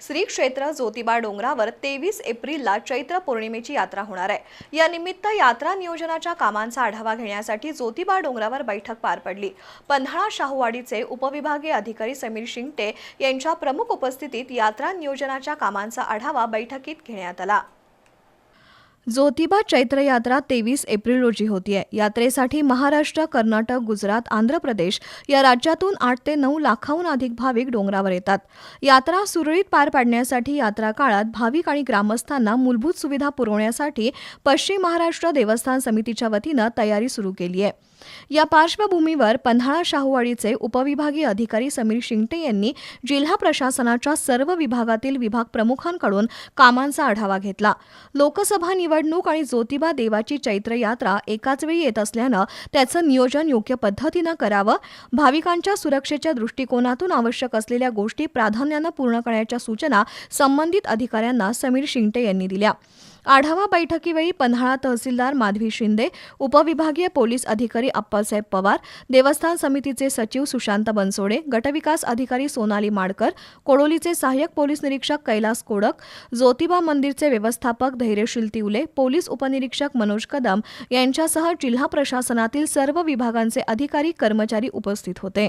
श्री क्षेत्र ज्योतिबा डोंगरावर तेवीस एप्रिलला चैत्र पौर्णिमेची यात्रा होणार आहे. या निमित्त यात्रा नियोजनाच्या कामांचा आढावा घेण्यासाठी ज्योतिबा डोंगरावर बैठक पार पडली. पन्हाळा शाहूवाडीचे उपविभागीय अधिकारी समीर शिंगटे यांच्या प्रमुख उपस्थितीत यात्रा नियोजनाच्या कामांचा आढावा बैठकीत घेण्यात आला. ज्योतिबा चैत्र यात्रा तेवीस एप्रिल रोजी होतीये. यात्रेसाठी महाराष्ट्र कर्नाटक गुजरात आंध्र प्रदेश या राज्यातून आठ ते नऊ लाखाहून अधिक भाविक डोंगरावर येतात. यात्रा सुरळीत पार पाडण्यासाठी यात्रा काळात भाविक आणि ग्रामस्थांना मूलभूत सुविधा पुरवण्यासाठी पश्चिम महाराष्ट्र देवस्थान समितीच्या वतीनं तयारी सुरू केली आहे या पार्श्वभूमीवर पन्हाळा शाहूवाडीचे उपविभागीय अधिकारी समीर शिंगटे यांनी जिल्हा प्रशासनाच्या सर्व विभागातील विभाग प्रमुखांकडून कामांचा आढावा घेतला. लोकसभा निवड निवडणूक आणि ज्योतिबा देवाची चैत्र यात्रा एकाच वेळी येत असल्यानं त्याचं नियोजन योग्य पद्धतीनं करावं भाविकांच्या सुरक्षेच्या दृष्टिकोनातून आवश्यक असलेल्या गोष्टी प्राधान्यानं पूर्ण करण्याच्या सूचना संबंधित अधिकाऱ्यांना समीर शिंगटे यांनी दिल्या. आढावा बैठकीवेळी पन्हाळा तहसीलदार माधवी शिंदे उपविभागीय पोलीस अधिकारी अप्पासाहेब पवार देवस्थान समितीचे सचिव सुशांत बनसोडे गटविकास अधिकारी सोनाली माडकर कोडोलीचे सहाय्यक पोलीस निरीक्षक कैलास कोडक ज्योतिबा मंदिरचे व्यवस्थापक धैर्यशील तिवले पोलीस उपनिरीक्षक मनोज कदम यांच्यासह जिल्हा प्रशासनातील सर्व विभागांचे अधिकारी कर्मचारी उपस्थित होते.